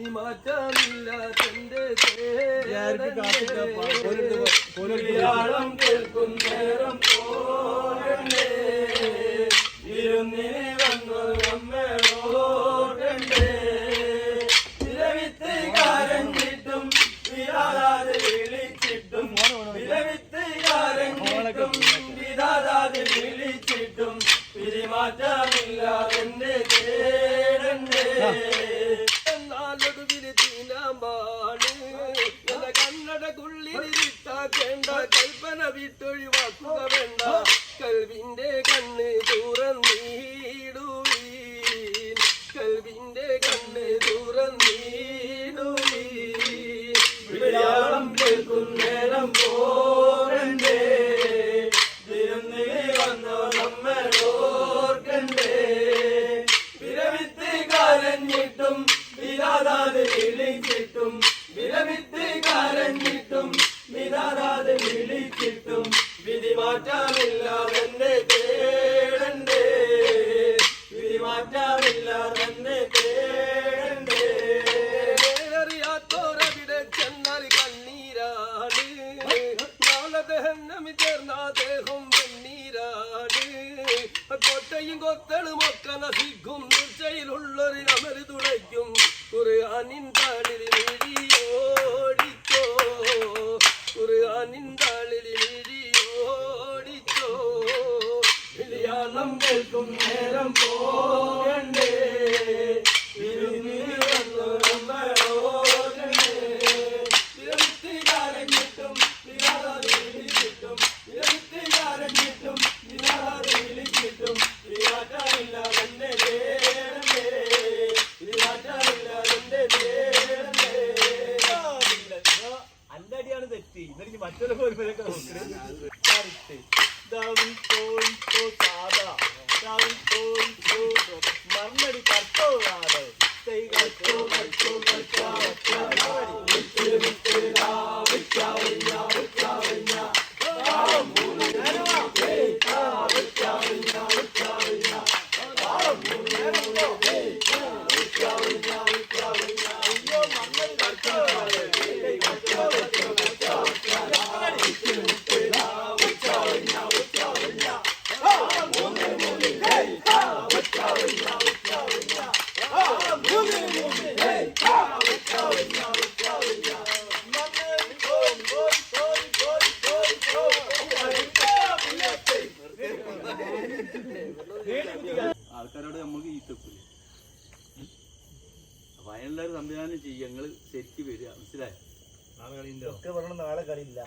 വിധി കേൾക്കും നേരം പോരണ്ടേ ഇരുന്നിനെ വന്നു നമ്മോടണ്ടേ വിലവിത്തുകാരൻ കാരഞ്ഞിട്ടും വിരാതാതെ വിളിച്ചിട്ടും. കാരഞ്ഞിട്ടും വിരാതാതെ വിളിച്ചിട്ടും. കണ്ണടക്കുള്ളിലിട്ടാക്കേണ്ട കൽപ്പന വിട്ടൊഴിവാക്കുക വേണ്ട. കൽവിന്റെ കണ്ണ് തുറന്നീടുവീൻ ചേർന്ന ദേഹം വെണ്ണീരാണ് കൊട്ടയും കൊത്തളും ഒക്കെ നസിക്കും നിർച്ചയിലുള്ളൊരു അമര് തുളയ്ക്കും ഖുർആനിൻ താളിൽ മിഴിയോടിച്ചോ ഖുർആനിൻ താളിൽ വിളിയാളം കേൾക്കും നേരം പോകണ്ടേ? തെറ്റി എന്നിട്ട് മറ്റൊരു ഡൗൺ പോയിൻ പോ സാധാ. ആൾക്കാരോട് നമുക്ക് ഈ അപ്പൊ അതിനുള്ള ഒരു സംവിധാനം ചെയ്യുക ഞങ്ങൾ ശരിക്ക് വരിക. മനസ്സിലായോ? ഒക്കെ പറഞ്ഞ നാളെ കളിയില്ല.